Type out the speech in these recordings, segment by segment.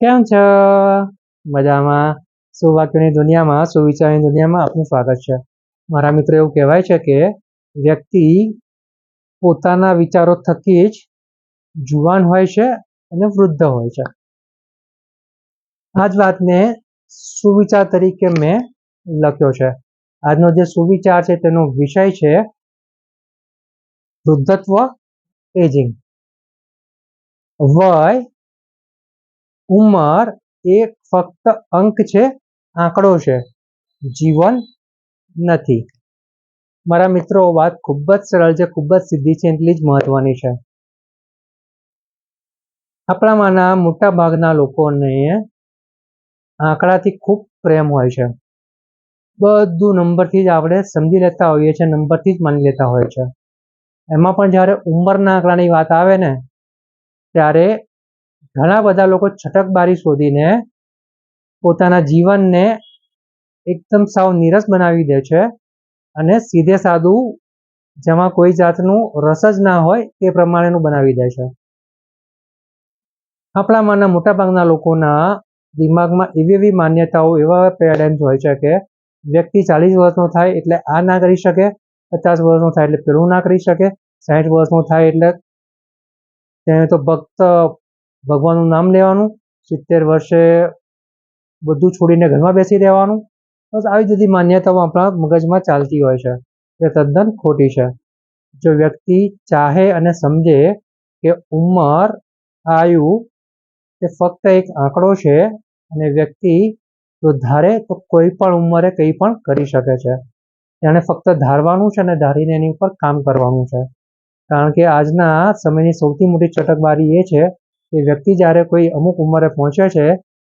કેમ છો? મજામાં. સુવાક્યની દુનિયામાં સુવિચારની દુનિયામાં? આપનું સ્વાગત છે. મારા મિત્રો, એવું કહેવાય છે કે વ્યક્તિ પોતાના વિચારો થકી જ જુવાન હોય છે અને વૃદ્ધ હોય છે. આ જ વાતને સુવિચાર તરીકે મેં લખ્યો છે. આજનો જે સુવિચાર છે તેનો વિષય છે વૃદ્ધત્વ એજિંગ. વય ઉંમર એ ફક્ત અંક છે, આંકડો છે. જીવન નથી. મારા મિત્રો, વાત ખૂબ જ સરળ છે, ખૂબ જ સીધી છે, એટલી જ મહત્વની છે. આપણામાંના મોટા ભાગના લોકોને આંકડાથી ખૂબ પ્રેમ હોય છે. બધું નંબરથી જ આપણે સમજી લેતા હોઈએ છીએ, નંબરથી જ માની લેતા હોય છે. એમાં પણ જ્યારે ઉંમરના આંકડાની વાત આવે ને, ત્યારે ઘણા બધા લોકો છટકબારી શોધીને પોતાના જીવનને એકદમ સાવ નીરસ બનાવી દે છે અને સીધે સાદું જેમાં કોઈ જાતનું રસ જ ના હોય તે પ્રમાણેનું બનાવી દે છે. આપણામાંના મોટાભાગના લોકોના દિમાગમાં એવી એવી માન્યતાઓ, એવા પેરાડાઇમ્સ હોય છે કે વ્યક્તિ ચાલીસ વર્ષનો થાય એટલે આ ના કરી શકે, પચાસ વર્ષનો થાય એટલે પેલું ના કરી શકે સાઠ વર્ષનો થાય એટલે તેને તો ભક્ત ભગવાનનું નામ લેવાનું, સિત્તેર વર્ષે બધું છોડીને ઘરમાં બેસી રહેવાનું. બસ આવી બધી માન્યતાઓ આપણા મગજમાં ચાલતી હોય છે. એ તદ્દન ખોટી છે. જો વ્યક્તિ ચાહે અને સમજે કે ઉંમર, આયુ એ ફક્ત એક આંકડો છે અને વ્યક્તિ જો ધારે તો કોઈ પણ ઉંમરે કંઈ પણ કરી શકે છે. તેણે ફક્ત ધારવાનું છે અને ધારીને એની ઉપર કામ કરવાનું છે. કારણ કે આજના સમયની સૌથી મોટી ચટકબારી એ છે કે વ્યક્તિ જ્યારે કોઈ અમુક ઉંમરે પહોંચે છે,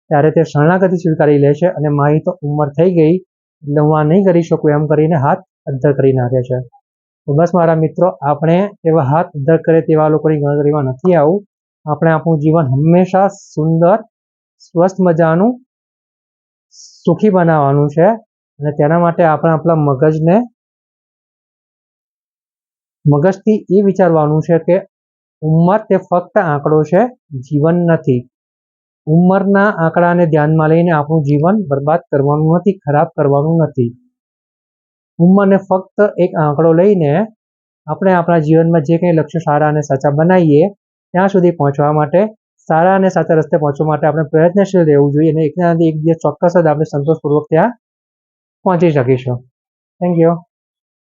ત્યારે તે શરણાગતિ સ્વીકારી લે છે અને માહિત ઉંમર થઈ ગઈ, એટલે હું આ નહીં કરી શકું એમ કરીને હાથ અંતર કરી નાખે છે. તો બસ મારા મિત્રો, આપણે એવા હાથ અંતર કરે તેવા લોકોની ગણતરીમાં નથી આવું. આપણે આપણું જીવન હંમેશા સુંદર, સ્વસ્થ મજાનું, સુખી બનાવવાનું છે અને તેના માટે આપણે આપણા મગજને, મગજથી એ વિચારવાનું છે કે ઉંમર તે ફક્ત આંકડો છે, જીવન નથી. ઉંમરના આંકડાને ધ્યાનમાં લઈને આપણું જીવન બરબાદ કરવાનું નથી, ખરાબ કરવાનું નથી. ઉંમરને ફક્ત એક આંકડો લઈને આપણે આપણા જીવનમાં જે કંઈ લક્ષ્ય સારા અને સાચા બનાવીએ, ત્યાં સુધી પહોંચવા માટે, સારા અને સાચા રસ્તે પહોંચવા માટે આપણે પ્રયત્નશીલ રહેવું જોઈએ અને એકના એક દિવસ ચોક્કસ જ આપણે સંતોષપૂર્વક ત્યાં પહોંચી શકીશું. Thank you